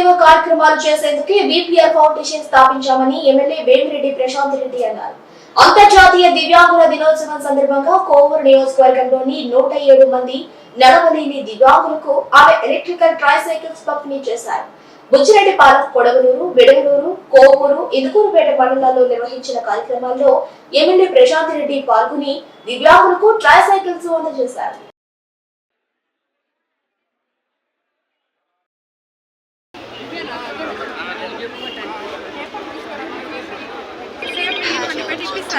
సేవా కార్యక్రమాలు చేసేందుకే బీపీఆర్ ఫౌండేషన్ స్థాపించామని ఎమ్మెల్యే వేమిరెడ్డి ప్రశాంత్ రెడ్డి అన్నారు. అంతర్జాతీయ దివ్యాంగుల దినోత్సవం సందర్భంగా కోవూరు నియోజకవర్గంలోని నూట ఏడు మంది నడవలేని దివ్యాంగులకు ఆమె ఎలక్ట్రికల్ ట్రైసైకిల్స్ పంపిణీ చేశారు. బుచ్చిరెడ్డిపాలెం కొడవలూరు విడవలూరు కోవూరు ఇందుకూరుపేట మండలాల్లో నిర్వహించిన కార్యక్రమాల్లో ఎమ్మెల్యే ప్రశాంత్ రెడ్డి పాల్గొని దివ్యాంగులకు ట్రైసైకిల్స్ అందజేశారు కొన్ని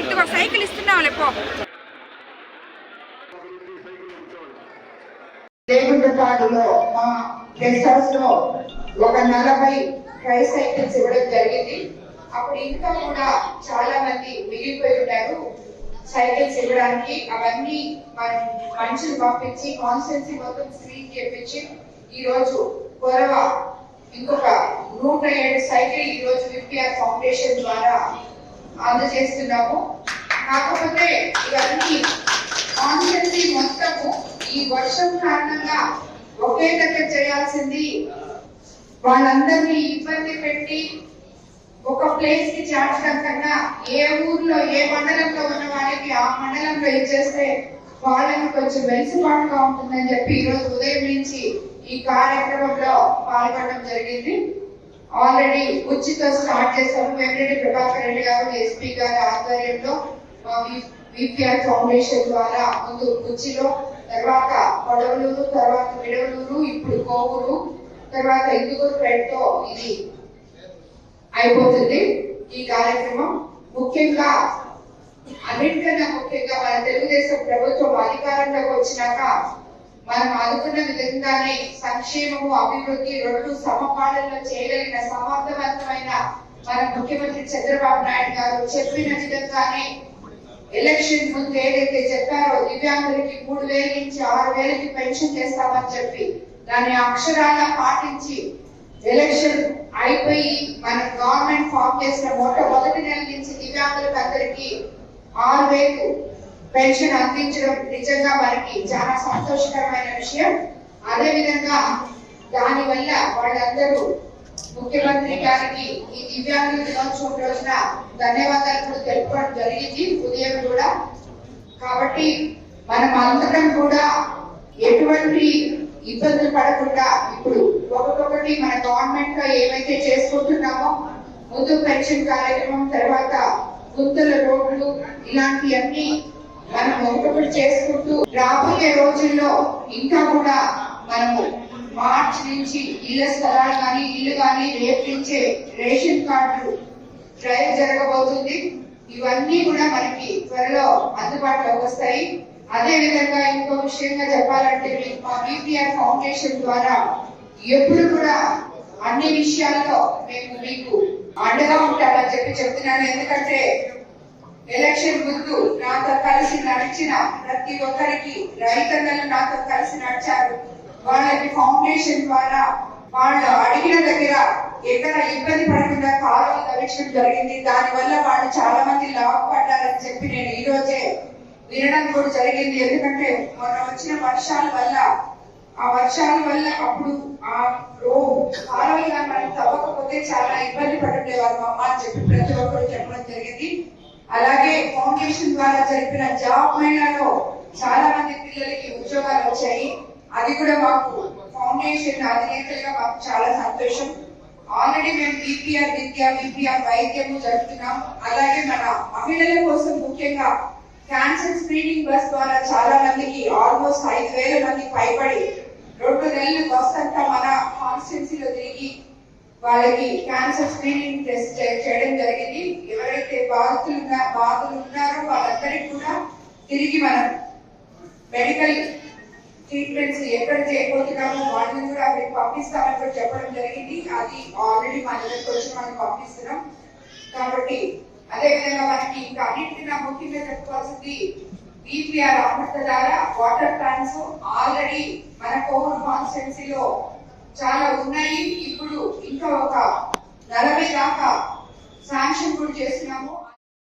ఇదిగో సైకిల్ ఇస్తున్నాంలే పో. దేవుడిపాడులో మా గెస్ట్ హౌస్లో ఒక నలభై ట్రై సైకిల్స్ ఇవ్వడం జరిగింది. అప్పుడు ఇంకా కూడా చాలా మంది మిగిలిపోయి ఉన్నారు సైకిల్స్ ఇవ్వడానికి. అవన్నీ మన- మనుషులు పంపించి కాన్స్టెన్సీ మొత్తం స్క్రీన్ చేపించి ఈ రోజు కొరవ ఇంకొక నూట ఏడు సైకిల్ ఈ రోజు విపిఆర్ ఫౌండేషన్ ద్వారా అందజేస్తున్నాము. కాకపోతే ఇవన్నీ కాన్స్టెన్సీ మొత్తము ఈ వర్షం కారణంగా ఒకే దగ్గర చేయాల్సింది వాళ్ళందరినీ ఇబ్బంది పెట్టి ఒక ప్లేస్కి చేర్చడం కన్నా ఏ ఊర్లో ఏ మండలంలో ఉన్న వాళ్ళకి ఆ మండలంలో ఇచ్చేస్తే వాళ్ళకి కొంచెం వెలుసుబాటుగా ఉంటుందని చెప్పి ఈ రోజు ఉదయం నుంచి ఈ కార్యక్రమంలో పాల్గొనడం జరిగింది. ఆల్రెడీ ఉచిత స్టార్ట్ చేశాము వెంకరెడ్డి ప్రభాకర్ రెడ్డి గారు ఎస్పీ గారి ఆధ్వర్యంలో విపిఆర్ ఫౌండేషన్ ద్వారా ముందు ఉచ్చిలో తర్వాత పొడవలూరు తర్వాత విడవలూరు ఇప్పుడు కోవూరు తర్వాత ఇందుకూరు పేటతో ఇది అయిపోతుంది ఈ కార్యక్రమం. ముఖ్యంగా అన్నింటికన్నా ముఖ్యంగా మన తెలుగుదేశం ప్రభుత్వం అధికారంలోకి వచ్చినాక మనం అనుకున్న విధంగానే సంక్షేమము అభివృద్ధి రెండు సమపాలనలో చేయగలిగిన సమర్థవంతమైన మన ముఖ్యమంత్రి చంద్రబాబు నాయుడు గారు చెప్పిన విధంగానే ఎలక్షన్ ముందు ఏదైతే చెప్పారో దివ్యాంగులకి మూడు వేల నుంచి ఆరు వేలకి పెన్షన్ చేస్తామని చెప్పి దాన్ని అక్షరాల పాటించి ఎలక్షన్ అయిపోయి మన గవర్నమెంట్ ఫామ్ చేసిన మొట్టమొదటి నెల నుంచి దివ్యాంగులకు అందరికీ ఆరు వేలు పెన్షన్ అందించడం నిజంగా మనకి చాలా సంతోషకరమైన విషయం. అదే విధంగా దాని వల్ల వాళ్ళందరూ ముఖ్యమంత్రి గారికి ఈ దివ్యాంగుల దినోత్సవం రోజున ధన్యవాదాలు కూడా తెలుపడం జరిగింది. ఉదయం కూడా. కాబట్టి మనం అందరం కూడా ఎటువంటి ఇబ్బందులు పడకుండా ఇప్పుడు ఒకటొకటి మన గవర్నమెంట్లో ఏమైతే చేసుకుంటున్నామో ముందు పెన్షన్ కార్యక్రమం తర్వాత గుంతల రోడ్లు ఇలాంటివన్నీ మనం ఒకటొకటి చేసుకుంటూ రాబోయే రోజుల్లో ఇంకా కూడా మనము మార్చ్ నుంచి ఇళ్ళ స్థలాలు కానీ ఇల్లు కానీ రేపు నుంచే రేషన్ కార్డులు డ్రైవ్ జరగబోతుంది. ఇవన్నీ కూడా మనకి త్వరలో అందుబాటులోకి వస్తాయి. అదే విధంగా ఇంకో విషయంగా చెప్పాలంటే మీకు మా బీపీఆర్ ఫౌండేషన్ ద్వారా ఎప్పుడు కూడా అన్ని విషయాల్లో మేము మీకు అండగా ఉంటామని చెప్పి చెప్తున్నాను. ఎందుకంటే ఎలక్షన్ ముందు నాతో కలిసి నడిచిన ప్రతి ఒక్కరికి రైతన్నలు నాతో కలిసి నడిచారు. వాళ్ళకి ఫౌండేషన్ ద్వారా వాళ్ళు అడిగిన దగ్గర ఎక్కడ ఇబ్బంది పడకుండా కాలువలు తవ్వించడం జరిగింది. దాని వల్ల వాళ్ళు చాలా మంది లాభపడ్డారని చెప్పి నేను ఈ రోజే వినడం కూడా జరిగింది. ఎందుకంటే మొన్న వచ్చిన వర్షాల వల్ల ఆ వర్షాల వల్ల అప్పుడు ఆ రో కాలువలు మనం తవ్వకపోతే చాలా ఇబ్బంది పడుండేవారు అమ్మ అని చెప్పి ప్రతి ఒక్కరు చెప్పడం జరిగింది. అలాగే ఫౌండేషన్ ద్వారా జరిపిన జాబ్ మేళాలో చాలా మంది పిల్లలకి ఉద్యోగాలు వచ్చాయి. అది కూడా మాకు ఫౌండేషన్ అధినేతలుగా మాకు చాలా సంతోషం. ఆల్రెడీ మేము బీపీఆర్ విద్య బీపీఆర్ వైద్యము జరుపుతున్నాం. అలాగే మన మహిళల కోసం ముఖ్యంగా క్యాన్సర్ స్క్రీనింగ్ బస్ ద్వారా చాలా మందికి ఆల్మోస్ట్ ఐదు వేల మంది పైబడి రెండు నెలలు బస్ అంతా మన వాళ్ళకి క్యాన్సర్ స్క్రీనింగ్ టెస్ట్ చేయడం జరిగింది. ఎవరైతే బాధితులు బాధలు ఉన్నారో వాళ్ళందరికీ కూడా తిరిగి మనం మెడికల్ ట్రీట్మెంట్స్ ఎక్కడ చేయబోతున్నామో వాళ్ళని కూడా అక్కడికి పంపిస్తామని కూడా చెప్పడం జరిగింది. అది ఆల్రెడీ మన దగ్గరకు వచ్చి మనం పంపిస్తున్నాం. కాబట్టి అదేవిధంగా మనకి ఇంకా అన్నింటికన్నా ముఖ్యంగా చెప్పుకోవాల్సింది బీపీఆర్ ద్వారా వాటర్ ప్లాంట్స్ ఆల్రెడీ మన కోవూరు కాన్స్టిట్యున్సీలో చాలా ఉన్నాయి. ఇప్పుడు ఇంకా ఒక నలభై దాకా శాంక్షన్ కూడా చేస్తున్నాము.